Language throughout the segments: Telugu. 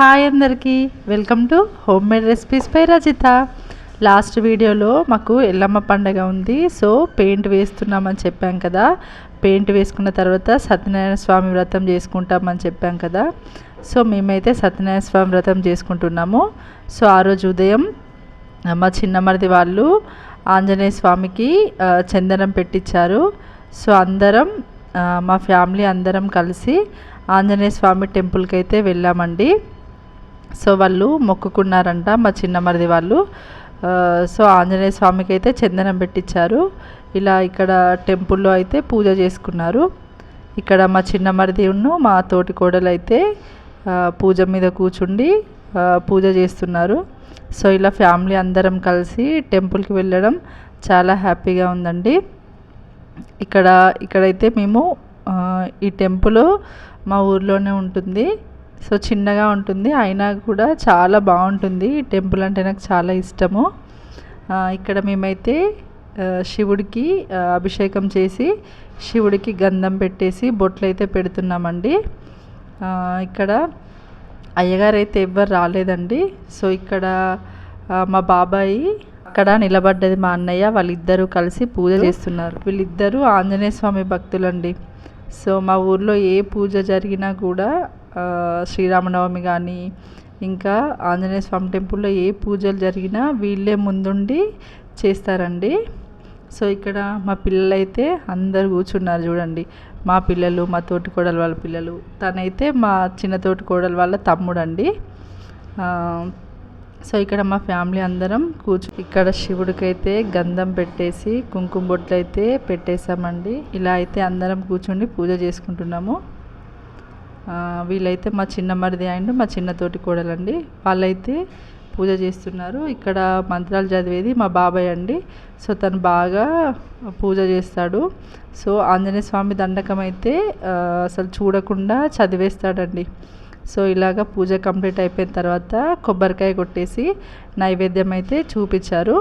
హాయ్ అందరికీ. Welcome to homemade recipes by Rajitha. Last వీడియోలో మాకు ఎల్లమ్మ పండగ ఉంది. సో పెయింట్ వేస్తున్నామని చెప్పాం కదా. పెయింట్ వేసుకున్న తర్వాత సత్యనారాయణ స్వామి వ్రతం చేసుకుంటామని చెప్పాం కదా. సో మేమైతే సత్యనారాయణ స్వామి వ్రతం చేసుకుంటున్నాము. సో ఆ రోజు ఉదయం మా చిన్నమరిది వాళ్ళు ఆంజనేయ స్వామికి చందనం పెట్టించారు సో అందరం మా ఫ్యామిలీ అందరం కలిసి ఆంజనేయ స్వామి టెంపుల్కి అయితే వెళ్ళామండి. సో వాళ్ళు మొక్కుకున్నారంట మా చిన్నమరిది వాళ్ళు. సో ఆంజనేయ స్వామికి అయితే చందనం పెట్టించారు ఇలా ఇక్కడ టెంపుల్లో అయితే పూజ చేసుకున్నారు. ఇక్కడ మా చిన్నమరిది ఉన్ను మా తోటి కోడలు అయితే పూజ మీద కూర్చుండి పూజ చేస్తున్నారు. సో ఇలా ఫ్యామిలీ అందరం కలిసి టెంపుల్కి వెళ్ళడం చాలా హ్యాపీగా ఉందండి. ఇక్కడ ఇక్కడైతే మేము ఈ టెంపుల్ మా ఊర్లోనే ఉంటుంది. సో చిన్నగా ఉంటుంది అయినా కూడా చాలా బాగుంటుంది. ఈ టెంపుల్ అంటే నాకు చాలా ఇష్టము. ఇక్కడ మేమైతే శివుడికి అభిషేకం చేసి శివుడికి గంధం పెట్టేసి బొట్లు అయితే పెడుతున్నామండి ఇక్కడ అయ్యగారు అయితే ఎవ్వరు రాలేదండి. సో ఇక్కడ మా బాబాయి అక్కడ నిలబడ్డది మా అన్నయ్య. వాళ్ళిద్దరూ కలిసి పూజ చేస్తున్నారు. వీళ్ళిద్దరూ ఆంజనేయ స్వామి భక్తులండి. సో మా ఊర్లో ఏ పూజ జరిగినా కూడా శ్రీరామనవమి కానీ ఇంకా ఆంజనేయ స్వామి టెంపుల్లో ఏ పూజలు జరిగినా వీళ్ళే ముందుండి చేస్తారండి. సో ఇక్కడ మా పిల్లలైతే అందరు కూర్చున్నారు చూడండి. మా పిల్లలు మా తోటి కోడలు వాళ్ళ పిల్లలు. తనైతే మా చిన్న తోటి కోడలు వాళ్ళ తమ్ముడండి. అండి సో ఇక్కడ మా ఫ్యామిలీ అందరం కూర్చు ఇక్కడ శివుడికైతే గంధం పెట్టేసి కుంకుమ బొట్లు అయితే పెట్టేశామండి. ఇలా అయితే అందరం కూర్చుండి పూజ చేసుకుంటున్నాము. వీళ్ళైతే మా చిన్న మరిది అండ్ మా చిన్న తోటి కోడలండి. వాళ్ళైతే పూజ చేస్తున్నారు. ఇక్కడ మంత్రాలు చదివేది మా బాబాయ్ అండి. సో తను బాగా పూజ చేస్తాడు. సో ఆంజనేయ స్వామి దండకం అయితే అసలు చూడకుండా చదివేస్తాడండి. సో ఇలాగ పూజ కంప్లీట్ అయిపోయిన తర్వాత కొబ్బరికాయ కొట్టేసి నైవేద్యం అయితే చూపించారు.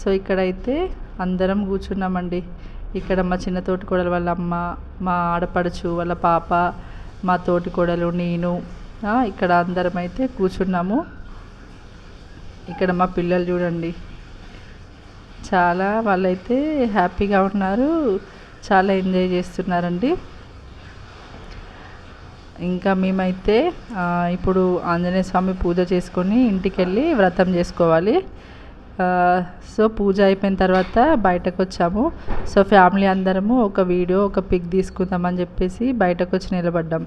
సో ఇక్కడైతే అందరం కూర్చున్నామండి. ఇక్కడ మా చిన్న తోటి కోడలు వాళ్ళ అమ్మ మా ఆడపడుచు వాళ్ళ పాప మా తోటి కోడలు నేను ఇక్కడ అందరం అయితే కూర్చున్నాము. ఇక్కడ మా పిల్లలు చూడండి. చాలా వాళ్ళైతే హ్యాపీగా ఉన్నారు. చాలా ఎంజాయ్ చేస్తున్నారండి. ఇంకా మేమైతే ఇప్పుడు ఆంజనేయ స్వామి పూజ చేసుకొని ఇంటికి వెళ్ళి వ్రతం చేసుకోవాలి. సో పూజ అయిపోయిన తర్వాత బయటకు వచ్చాము సో ఫ్యామిలీ అందరము ఒక వీడియో ఒక పిక్ తీసుకుందామని చెప్పేసి బయటకు వచ్చి నిలబడ్డాం.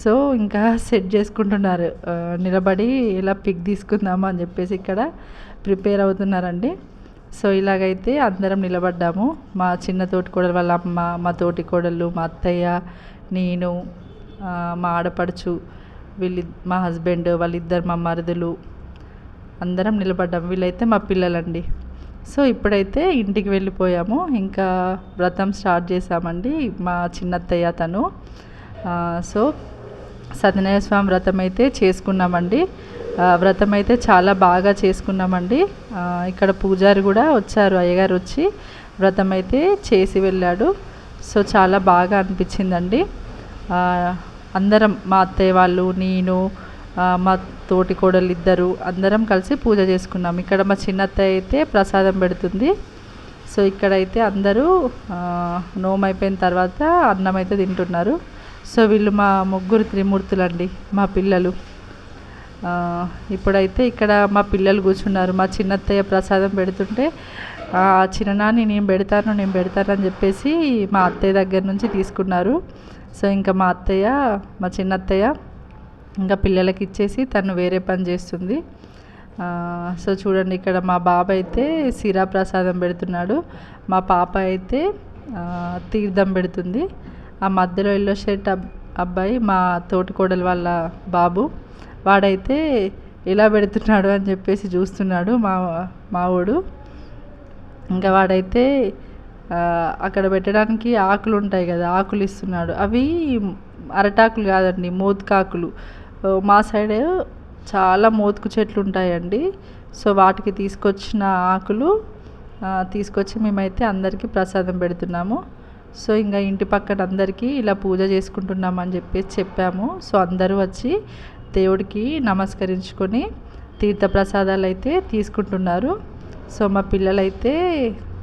సో ఇంకా సెట్ చేసుకుంటున్నారు. నిలబడి ఇలా పిక్ తీసుకుందాము అని చెప్పేసి ఇక్కడ ప్రిపేర్ అవుతున్నారండి. సో ఇలాగైతే అందరం నిలబడ్డాము. మా చిన్న తోటి కోడలు వాళ్ళ అమ్మ మా తోటి కోడలు మా అత్తయ్య నేను మా ఆడపడుచు వీళ్ళి మా హస్బెండ్ వాళ్ళిద్దరు మా మరుదులు అందరం నిలబడ్డాం వీళ్ళైతే మా పిల్లలండి. సో ఇప్పుడైతే ఇంటికి వెళ్ళిపోయాము. ఇంకా వ్రతం స్టార్ట్ చేసామండి మా చిన్నత్తయ్య తను. సో సత్యనారాయణ స్వామి వ్రతం అయితే చేసుకున్నామండి. వ్రతం అయితే చాలా బాగా చేసుకున్నామండి. ఇక్కడ పూజారి కూడా వచ్చారు అయ్యగారు వచ్చి వ్రతం అయితే చేసి వెళ్ళాడు. సో చాలా బాగా అనిపించిందండి. అందరం మా అత్తయ్య వాళ్ళు నేను మా తోటి కోడలు ఇద్దరు అందరం కలిసి పూజ చేసుకున్నాం. ఇక్కడ మా చిన్నత్త అయితే ప్రసాదం పెడుతుంది. సో ఇక్కడైతే అందరూ ఆ, నోము అయిపోయిన తర్వాత అన్నం అయితే తింటున్నారు. సో వీళ్ళు మా ముగ్గురు త్రిమూర్తులండి మా పిల్లలు. ఇప్పుడైతే ఇక్కడ మా పిల్లలు కూర్చున్నారు. మా చిన్నత్తయ్య ప్రసాదం పెడుతుంటే ఆ చిన్ననాన్ని నేను పెడతాను నేను పెడతాను అని చెప్పేసి మా అత్తయ్య దగ్గర నుంచి తీసుకున్నారు. సో ఇంకా మా అత్తయ్య మా చిన్నత్తయ్య ఇంకా పిల్లలకి ఇచ్చేసి తను వేరే పని చేస్తుంది. సో చూడండి ఇక్కడ మా బాబు అయితే సిరా ప్రసాదం పెడుతున్నాడు. మా పాప అయితే తీర్థం పెడుతుంది. ఆ మధ్యలో ఎల్లో షర్ట్ అబ్బాయి మా తోటికోడలు వాళ్ళ బాబు. వాడైతే ఎలా పెడుతున్నాడు అని చెప్పేసి చూస్తున్నాడు మా మావోడు ఇంకా వాడైతే అక్కడ పెట్టడానికి ఆకులు ఉంటాయి కదా ఆకులు ఇస్తున్నాడు అవి అరటాకులు కాదండి మోతుకాకులు. మా సైడ్ చాలా మోతుకు చెట్లు ఉంటాయండి. సో వాటికి తీసుకొచ్చిన ఆకులు తీసుకొచ్చి మేమైతే అందరికీ ప్రసాదం పెడుతున్నాము. సో ఇంకా ఇంటి పక్కన అందరికీ ఇలా పూజ చేసుకుంటున్నామని చెప్పేసి చెప్పాము. సో అందరూ వచ్చి దేవుడికి నమస్కరించుకొని తీర్థ ప్రసాదాలు అయితే తీసుకుంటున్నారు. సో మా పిల్లలైతే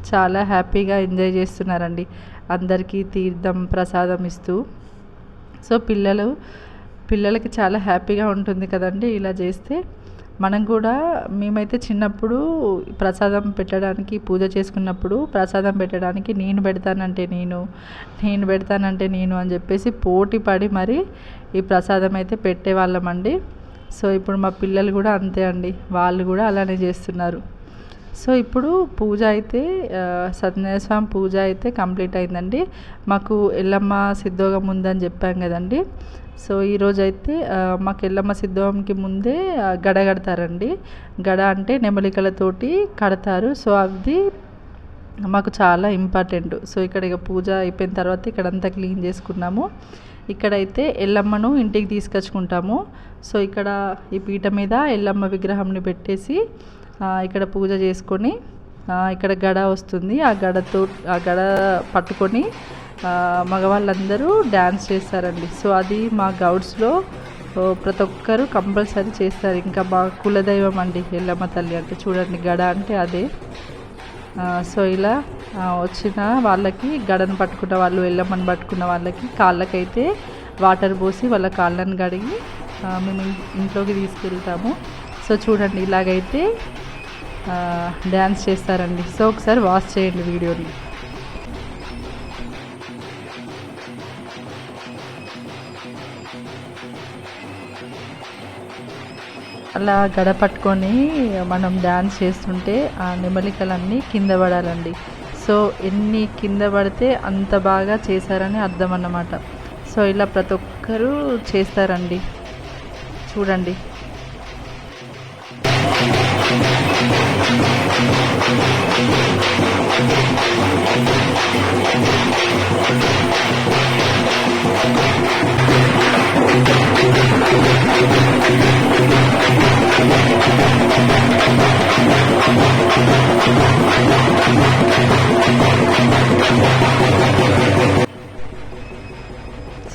చాలా హ్యాపీగా ఎంజాయ్ చేస్తున్నారండి. అందరికీ తీర్థం ప్రసాదం ఇస్తూ. సో పిల్లలు పిల్లలకి చాలా హ్యాపీగా ఉంటుంది కదండి ఇలా చేస్తే. మనం కూడా మేమైతే చిన్నప్పుడు ప్రసాదం పెట్టడానికి పూజ చేసుకున్నప్పుడు ప్రసాదం పెట్టడానికి నేను పెడతానంటే నేను నేను పెడతానంటే నేను అని చెప్పేసి పోటీ పడి మరి ఈ ప్రసాదం అయితే పెట్టేవాళ్ళమండి. సో ఇప్పుడు మా పిల్లలు కూడా అంతే అండి. వాళ్ళు కూడా అలానే చేస్తున్నారు. సో ఇప్పుడు పూజ అయితే సత్యనారాయణ స్వామి పూజ అయితే కంప్లీట్ అయిందండి. మాకు ఎల్లమ్మ సిద్ధోగం ఉందని చెప్పాం కదండి. సో ఈరోజు అయితే మాకు ఎల్లమ్మ సిద్ధోగంకి ముందే గడ కడతారండి. గడ అంటే నెమలికలతోటి కడతారు. సో అది మాకు చాలా ఇంపార్టెంట్. సో ఇక్కడ ఇక పూజ అయిపోయిన తర్వాత ఇక్కడంతా క్లీన్ చేసుకున్నాము. ఇక్కడైతే ఎల్లమ్మను ఇంటికి తీసుకొచ్చుకుంటాము. సో ఇక్కడ ఈ పీట మీద ఎల్లమ్మ విగ్రహంని పెట్టేసి ఇక్కడ పూజ చేసుకొని ఇక్కడ గడ వస్తుంది. ఆ గడతో ఆ గడ పట్టుకొని మగవాళ్ళందరూ డ్యాన్స్ చేస్తారండి సో అది మా గౌడ్స్లో ప్రతి ఒక్కరు కంపల్సరీ చేస్తారు. ఇంకా మా కులదైవం అండి ఎల్లమ్మ తల్లి అంటే చూడండి గడ అంటే అదే. సో ఇలా వచ్చిన వాళ్ళకి గడను పట్టుకున్న వాళ్ళు ఎల్లమ్మని పట్టుకున్న వాళ్ళకి కాళ్ళకైతే వాటర్ పోసి వాళ్ళ కాళ్ళను కడిగి మేము ఇంట్లోకి తీసుకెళ్తాము. సో చూడండి ఇలాగైతే డ్యాన్స్ చేస్తారండి. సో ఒకసారి వాచ్ చేయండి వీడియోని. అలా గడ పట్టుకొని మనం డ్యాన్స్ చేస్తుంటే ఆ నెమలికలన్నీ కింద పడాలండి. సో ఎన్ని కింద పడితే అంత బాగా చేశారని అర్థం అన్నమాట సో ఇలా ప్రతి ఒక్కరూ చేస్తారండి. చూడండి.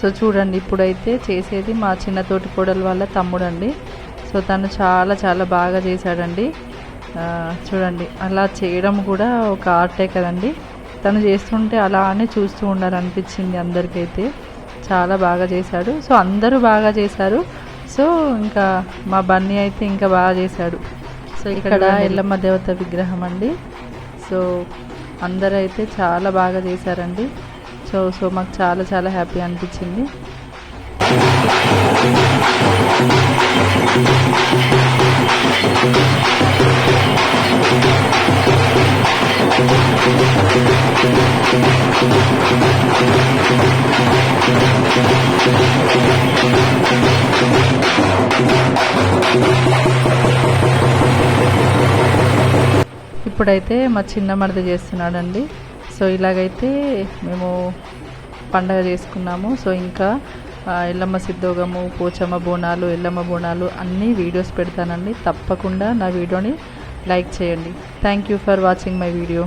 సో చూడండి ఇప్పుడైతే చేసేది మా చిన్న తోటి కోడలు వాళ్ళ తమ్ముడు అండి సో తను చాలా చాలా బాగా చేశాడండి. చూడండి అలా చేయడం కూడా ఒక ఆర్టే కదండి. తను చేస్తుంటే అలానే చూస్తూ ఉండాలనిపించింది అందరికైతే. చాలా బాగా చేశాడు. సో అందరూ బాగా చేశారు. సో ఇంకా మా బన్నీ అయితే ఇంకా బాగా చేశాడు. సో ఇక్కడ ఎల్లమ్మ దేవత విగ్రహం అండి. సో అందరూ అయితే చాలా బాగా చేశారండి. సో సో మాకు చాలా చాలా హ్యాపీ అనిపించింది. ఇప్పుడైతే మా చిన్న మరిది చేస్తున్నాడండి. సో ఇలాగైతే మేము పండగ చేసుకున్నాము. సో ఇంకా ఎల్లమ్మ సిద్ధోగము పోచమ్మ బోనాలు ఎల్లమ్మ బోనాలు అన్నీ వీడియోస్ పెడతానండి. తప్పకుండా నా వీడియోని లైక్ చేయండి. Thank you for watching my video